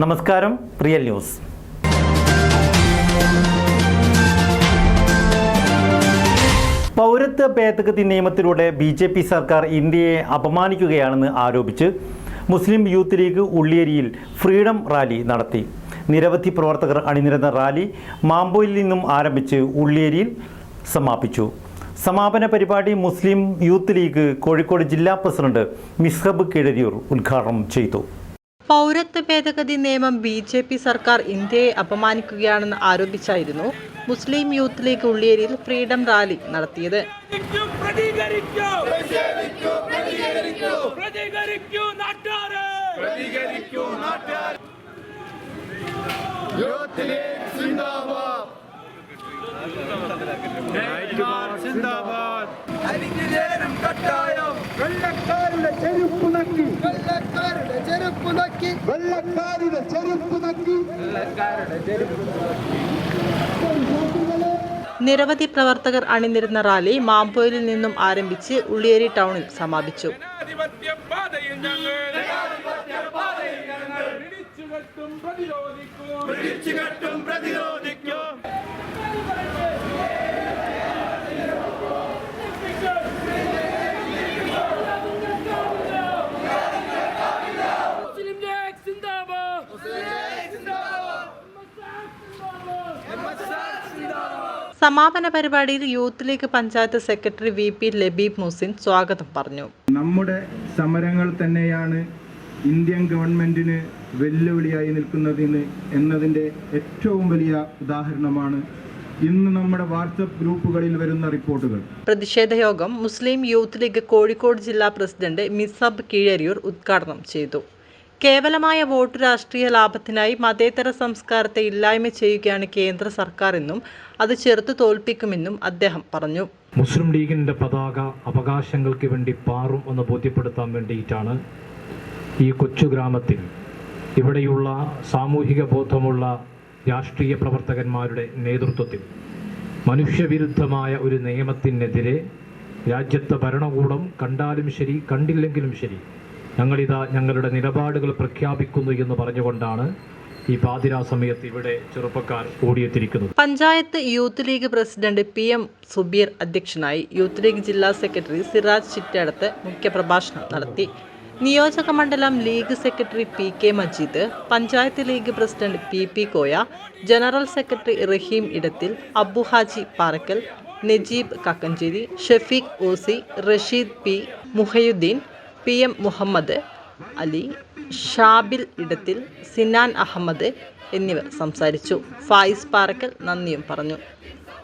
നമസ്കാരം real news. പൗരത്വ ഭേദഗതി നിയമത്തിലൂടെ ബി ജെ പി സർക്കാർ ഇന്ത്യയെ അപമാനിക്കുകയാണെന്ന് ആരോപിച്ച് മുസ്ലിം യൂത്ത് ലീഗ് ഉള്ളിയേരിയിൽ ഫ്രീഡം റാലി നടത്തി. നിരവധി പ്രവർത്തകർ അണിനിരന്ന റാലി മാമ്പോയിൽ നിന്നും ആരംഭിച്ച് ഉള്ളിയേരിയിൽ സമാപിച്ചു. സമാപന പരിപാടി മുസ്ലിം യൂത്ത് ലീഗ് കോഴിക്കോട് ജില്ലാ പ്രസിഡന്റ് മിസ്ഹബ് കിഴരിയൂർ ഉദ്ഘാടനം ചെയ്തു. പൗരത്വ ഭേദഗതി നിയമം ബി ജെ പി സർക്കാർ ഇന്ത്യയെ അപമാനിക്കുകയാണെന്ന് ആരോപിച്ചായിരുന്നു മുസ്ലിം യൂത്ത് ലീഗ് ഉള്ളിയേരിയിൽ ഫ്രീഡം റാലി നടത്തിയത്. കട്ടായം. വെള്ളക്കാരുടെ ചെരുപ്പ് നക്കി. നക്കി വെള്ളക്കാരുടെ ചെരുപ്പ് നക്കി. നിരവധി പ്രവർത്തകർ അണിനിരുന്ന റാലി മാമ്പോയിലിൽ നിന്നും ആരംഭിച്ച് ഉള്ളിയേരി ടൗണിൽ സമാപിച്ചു. പ്രതിരോധിക്കും മുസ്ലിം ലീഗ് സിന്ദാബാദ് മുസ്ലിം ലീഗ് സിന്ദാബാദ് സമാപന പരിപാടിയിൽ youth league panchayat secretary V P Labeeb Musin സ്വാഗതം പറഞ്ഞു. നമ്മുടെ സമരങ്ങൾ തന്നെയാണ് ഇന്ത്യൻ ഗവൺമെന്റിന് വെല്ലുവിളിയായി നിൽക്കുന്നതിന് എന്നതിന്റെ ഏറ്റവും വലിയ ഉദാഹരണമാണ് ഇന്ന് നമ്മുടെ വാട്സപ്പ് ഗ്രൂപ്പുകളിൽ വരുന്ന റിപ്പോർട്ടുകൾ. പ്രതിഷേധ യോഗം മുസ്ലിം യൂത്ത് ലീഗ് കോഴിക്കോട് ജില്ലാ പ്രസിഡന്റ് മിസബ് കീഴരിയൂർ ഉദ്ഘാടനം ചെയ്തു. കേവലമായ വോട്ട് രാഷ്ട്രീയ ലാഭത്തിനായി മതേതര സംസ്കാരത്തെ ഇല്ലായ്മ ചെയ്യുകയാണ് കേന്ദ്ര സർക്കാർ എന്നും അത് ചെറുത്തു തോൽപ്പിക്കുമെന്നും അദ്ദേഹം പറഞ്ഞു. മുസ്ലിം ലീഗിന്റെ പതാക അവകാശങ്ങൾക്ക് വേണ്ടി പാറും എന്ന് ബോധ്യപ്പെടുത്താൻ വേണ്ടിയിട്ടാണ് ഈ കൊച്ചു ഗ്രാമത്തിൽ ഇവിടെയുള്ള സാമൂഹിക ബോധമുള്ള രാഷ്ട്രീയ പ്രവർത്തകന്മാരുടെ നേതൃത്വത്തിൽ മനുഷ്യവിരുദ്ധമായ ഒരു നിയമത്തിനെതിരെ രാജ്യത്തെ ഭരണകൂടം കണ്ടാലും ശരി കണ്ടില്ലെങ്കിലും ശരി ഞങ്ങളിതാ ഞങ്ങളുടെ നിലപാടുകൾ പ്രഖ്യാപിക്കുന്നു എന്ന് പറഞ്ഞുകൊണ്ടാണ് ഈ പാതിരാ സമയത്ത് ഇവിടെ ചെറുപ്പക്കാർ ഓടിയെത്തിയിരിക്കുന്നത്. Panchayat youth league president P M Subeer അധ്യക്ഷനായി യൂത്ത് ലീഗ് ജില്ലാ സെക്രട്ടറി സിറാജ് ചിറ്റടത്ത് മുഖ്യപ്രഭാഷണം നടത്തി. നിയോജക മണ്ഡലം league secretary P K Majeed panchayat league president P P Koya general secretary Rahim Edathil Abu Haji Parakkal Najeeb Kakkancheri Shafeeq Aussie Rasheed P Muhiyudheen P M Muhammad Ali Shabil Edathil Sinan Ahammed എന്നിവർ സംസാരിച്ചു. ഫായിസ് പാറക്കൽ നന്ദിയും പറഞ്ഞു.